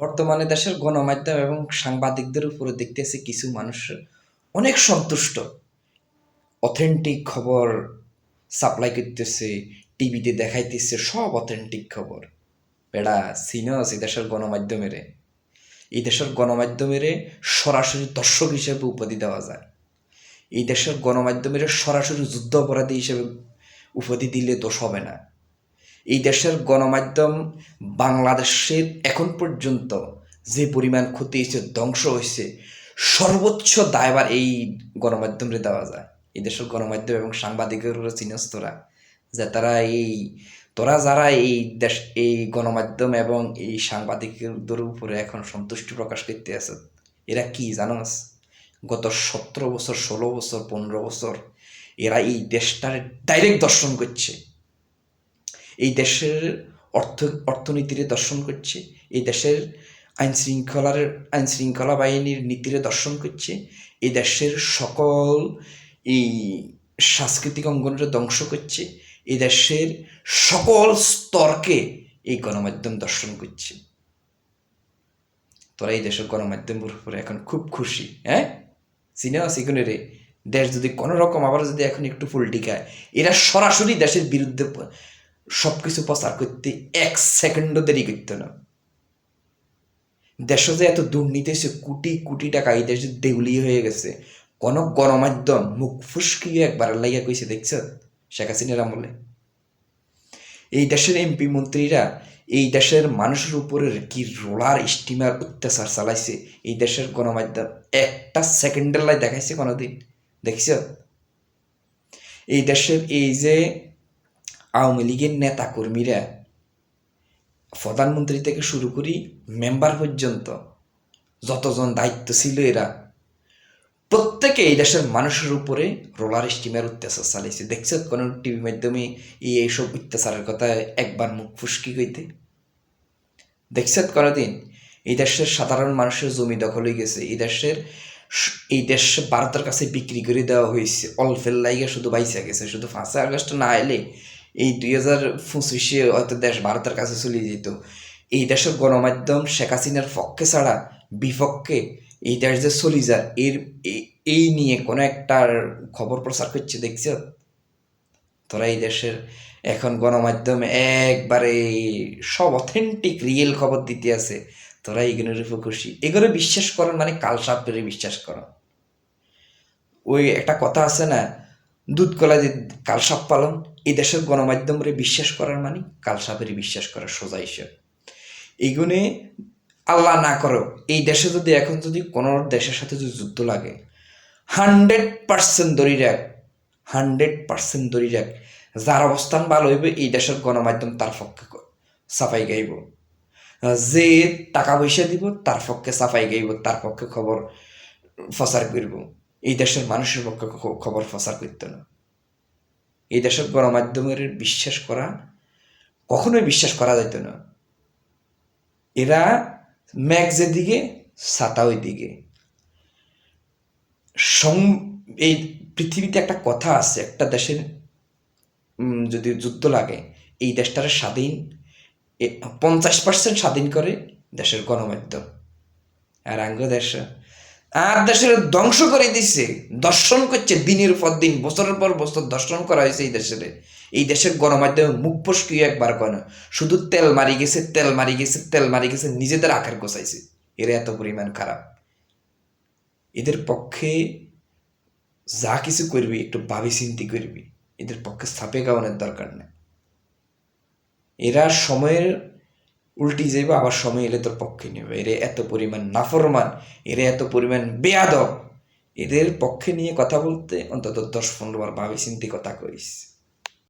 বর্তমানে দেশের গণমাধ্যম এবং সাংবাদিকদের উপরে দেখতেছি কিছু মানুষ অনেক সন্তুষ্ট। অথেন্টিক খবর সাপ্লাই করতেছে, টিভিতে দেখাইতেছে, সব অথেন্টিক খবর। বেড়া সিনস এই দেশের গণমাধ্যমের। এই দেশের গণমাধ্যমের সরাসরি দর্শক হিসেবে উপাধি দেওয়া যায়। এই দেশের গণমাধ্যমের সরাসরি যুদ্ধ অপরাধী হিসেবে উপাধি দিলে দোষ হবে না। এই দেশের গণমাধ্যম বাংলাদেশের এখন পর্যন্ত যে পরিমাণ ক্ষতি হয়েছে, ধ্বংস হয়েছে, সর্বোচ্চ দায়বার এই গণমাধ্যমে দেওয়া যায়। এই দেশের গণমাধ্যম এবং সাংবাদিকের উপরে চিনস তোরা যে তারা এই, তোরা যারা এই দেশ, এই গণমাধ্যম এবং এই সাংবাদিকদের উপরে এখন সন্তুষ্টি প্রকাশ করতে আছে, এরা কি জানোস গত সতেরো বছর, ষোলো বছর, পনেরো বছর এরা এই দেশটার ডাইরেক্ট দর্শন করছে। এই দেশের অর্থ অর্থনীতিরে দর্শন করছে, এই দেশের আইন শৃঙ্খলার, আইন শৃঙ্খলা বাহিনীর নীতিরে দর্শন করছে, এই দেশের সকল এই সাংস্কৃতিক অঙ্গনের ধ্বংস করছে, এই দেশের সকল স্তরকে এই গণমাধ্যম দর্শন করছে। তোরা এই দেশের গণমাধ্যমের উপরে এখন খুব খুশি হ্যাঁ? সিনেমা সিগুনে রে, দেশ যদি কোনো রকম আবার যদি এখন একটু ফুলটিকায়, এরা সরাসরি দেশের বিরুদ্ধে সব কিছু প্রচার করতে এক সেকেন্ডও দেরি করতো না। দেশ যে এত দুর্নীতি হয়েছে, কোটি কোটি টাকা এই দেশে দেউলি হয়ে গেছে। কোন গণমাধ্যম মুখ ফুসকিয়ে একবার লাইয়া কইছে, দেখছ? শেখ হাসিনার আমলে। এই দেশের এমপি মন্ত্রীরা এই দেশের মানুষের উপরে কি রোলার স্টিমার অত্যাচার চালাইছে, এই দেশের গণমাধ্যম একটা সেকেন্ডের লাই দেখাইছে কোনোদিন, দেখছ? এই দেশের এই যে আওয়ামী লীগের নেতা কর্মীরা প্রধানমন্ত্রী থেকে শুরু করি মেম্বার পর্যন্ত যতজন দায়িত্ব ছিল এরা, প্রত্যেকে এই দেশের মানুষের উপরে রোলার স্টিমের অত্যাচার চালিয়েছে দেখছে কোনো টিভির মাধ্যমে এই এইসব অত্যাচারের কথা একবার মুখ ফুসকি কইতে? দেখছ কোনোদিন? এই দেশের সাধারণ মানুষের জমি দখল হয়ে গেছে। এই দেশের এই দেশ ভারতের কাছে বিক্রি করে দেওয়া হয়েছে। অল্পের লাইগে শুধু বাইসা গেছে। শুধু পাঁচই আগস্ট না এলে এই দুই হাজার পঁচিশে হয়তো দেশ ভারতের কাছে চলে যেত। এই দেশের গণমাধ্যম শেখ হাসিনার পক্ষে ছাড়া বিপক্ষে এই দেশ যে চলি যার এর এই নিয়ে কোনো একটা খবর প্রচার করছে, দেখছ? তোরা এই দেশের এখন গণমাধ্যম একবারে সব অথেন্টিক রিয়েল খবর দিতে আছে। তোরা এইগুলোর উপর খুশি। এগুলো বিশ্বাস করেন মানে কালসাপ করে বিশ্বাস করো। ওই একটা কথা আছে না দুধ কলা যে কালসাপ পালন, এই দেশের গণমাধ্যমরে বিশ্বাস করার মানে কালসাপেরই বিশ্বাস করার সোজা হিসেব এইগুনে আল্লাহ না করো এই দেশে যদি এখন যদি কোনো দেশের সাথে যদি যুদ্ধ লাগে, হান্ড্রেড পার্সেন্ট ধরি রাখ, হান্ড্রেড পার্সেন্ট ধরি রাখ, যার অবস্থান ভালো হইবে, এই দেশের গণমাধ্যম তার পক্ষে সাফাই গাইব। যে টাকা পয়সা দিব, তার পক্ষে সাফাই গাইব, তার পক্ষে খবর প্রচার করব। এই দেশের মানুষের পক্ষে খবর প্রচার করতো না। এই দেশের গণমাধ্যমের বিশ্বাস করা কখনোই বিশ্বাস করা যেত না। এরা ম্যাগ যেদিকে সাতা ওই দিকে এই পৃথিবীতে একটা কথা আছে, একটা দেশের যদি যুদ্ধ লাগে, এই দেশটার স্বাধীন পঞ্চাশ পার্সেন্ট স্বাধীন করে দেশের গণমাধ্যম। আর আঙ্গ দেশ আর দেশের ধ্বংস করে দিচ্ছে দর্শন করছে দিনের পর দিন, বছরের পর বছর দর্শন করা হয়েছে এই দেশের। এই দেশের গণমাধ্যমে মুখ ফসকিয়ে একবার কেন শুধু তেল মারি গেছে, তেল মারি গেছে, তেল মারি গেছে, নিজেদের আকার গোছাইছে। এরা এত পরিমাণ খারাপ। এদের পক্ষে যা কিছু করবি, একটু ভাবি চিন্তি করবি, এদের পক্ষে স্থাপে গাওয়ানোর দরকার নেই। এরা সময়ের উল্টি যাইবে, আবার সময় এলে তোর পক্ষে নেবে। এরা এত পরিমাণ নাফরমান, এরা এত পরিমাণ বেয়াদব। এদের পক্ষে নিয়ে কথা বলতে অন্তত দশ পনেরো বার ভাবি চিন্তি কথা কইস।